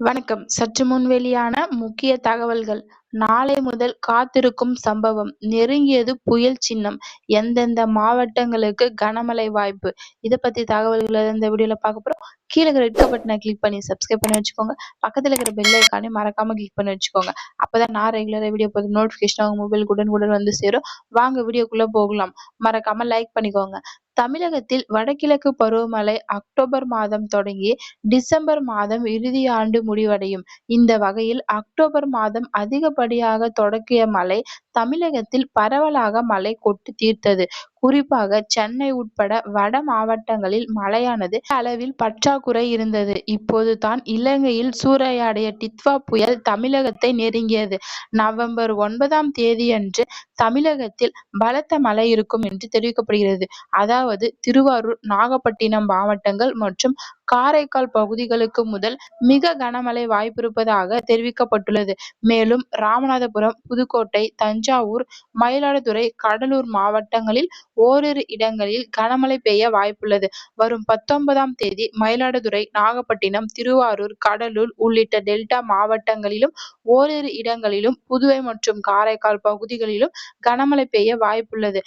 வணக்கம். சற்று முன் வெளியான முக்கிய தகவல்கள். நாளை முதல் காத்திருக்கும் சம்பவம். நெருங்கியது புயல் சின்னம். எந்தெந்த மாவட்டங்களுக்கு கனமழை வாய்ப்பு? இதை பத்தி தகவல்களை இந்த வீடியோல பார்க்க போறோம்? கீழே இருக்கிற ரெட் பட்டனை கிளிக் பண்ணி சப்ஸ்கிரைப் பண்ணி வச்சுக்கோங்க. பக்கத்துல இருக்கிற பெல் ஐக்கானே மறக்காம கிளிக் பண்ணி வச்சுக்கோங்க. அப்பதான் நான் ரெகுலரா வீடியோ போது நோட்டிபிகேஷன் உங்க மொபைல் உடனுக்குடன் வந்து சேரும். வாங்க வீடியோக்குள்ள போகலாம். மறக்காம லைக் பண்ணிக்கோங்க. தமிழகத்தில் வடகிழக்கு பருவமழை அக்டோபர் மாதம் தொடங்கி டிசம்பர் மாதம் இறுதி ஆண்டு முடிவடையும். இந்த வகையில் அக்டோபர் மாதம் அதிகப்படியாக தொடக்கிய மழை தமிழகத்தில் பரவலாக மழை கொட்டு தீர்த்தது. குறிப்பாக சென்னை உட்பட வட மாவட்டங்களில் மழையானது அளவில் பற்றாக்குறை இருந்தது. இப்போது தான் இலங்கையில் சூறையாடிய டித்வா புயல் தமிழகத்தை நெருங்கியது. நவம்பர் ஒன்பதாம் தேதியன்று தமிழகத்தில் பலத்த மழை இருக்கும் என்று தெரிவிக்கப்படுகிறது. அதாவது திருவாரூர் நாகப்பட்டினம் மாவட்டங்கள் மற்றும் காரைக்கால் பகுதிகளுக்கு முதல் மிக கனமழை வாய்ப்பிருப்பதாக தெரிவிக்கப்பட்டுள்ளது. மேலும் ராமநாதபுரம் புதுக்கோட்டை தஞ்சாவூர் மயிலாடுதுறை கடலூர் மாவட்டங்களில் ஓரிரு இடங்களில் கனமழை பெய்ய வாய்ப்புள்ளது. வரும் பத்தொன்பதாம் தேதி மயிலாடுதுறை நாகப்பட்டினம் திருவாரூர் கடலூர் உள்ளிட்ட டெல்டா மாவட்டங்களிலும் ஓரிரு இடங்களிலும் புதுவை மற்றும் காரைக்கால் பகுதிகளிலும் கனமழை பெய்ய வாய்ப்புள்ளது.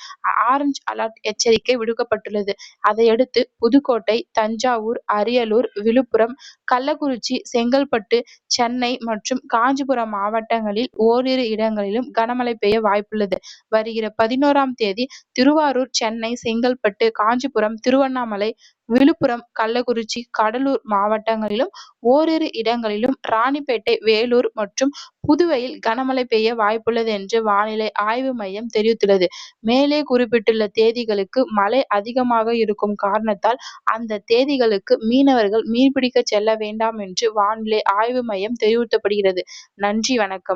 ஆரஞ்சு அலர்ட் எச்சரிக்கை விடுக்கப்பட்டுள்ளது. அதையடுத்து புதுக்கோட்டை தஞ்சாவூர் அரியலூர் அரியலூர், விழுப்புரம் கள்ளக்குறிச்சி செங்கல்பட்டு சென்னை மற்றும் காஞ்சிபுரம் மாவட்டங்களில் ஓரிரு இடங்களிலும் கனமழை பெய்ய வாய்ப்புள்ளது வருகிற பதினோராம் தேதி திருவாரூர் சென்னை செங்கல்பட்டு காஞ்சிபுரம் திருவண்ணாமலை விழுப்புரம் கள்ளக்குறிச்சி கடலூர் மாவட்டங்களிலும் ஓரிரு இடங்களிலும் ராணிப்பேட்டை வேலூர் மற்றும் புதுவையில் கனமழை பெய்ய வாய்ப்புள்ளது என்று வானிலை ஆய்வு மையம் தெரிவித்துள்ளது மேலே குறிப்பிட்டுள்ள தேதிகளுக்கு மழை அதிகமாக இருக்கும் காரணத்தால் அந்த தேதிகளுக்கு மீ. மீனவர்கள் மீன்பிடிக்க செல்ல வேண்டாம் என்று வானிலை ஆய்வு மையம் தெரிவிக்கப்படுகிறது நன்றி வணக்கம்.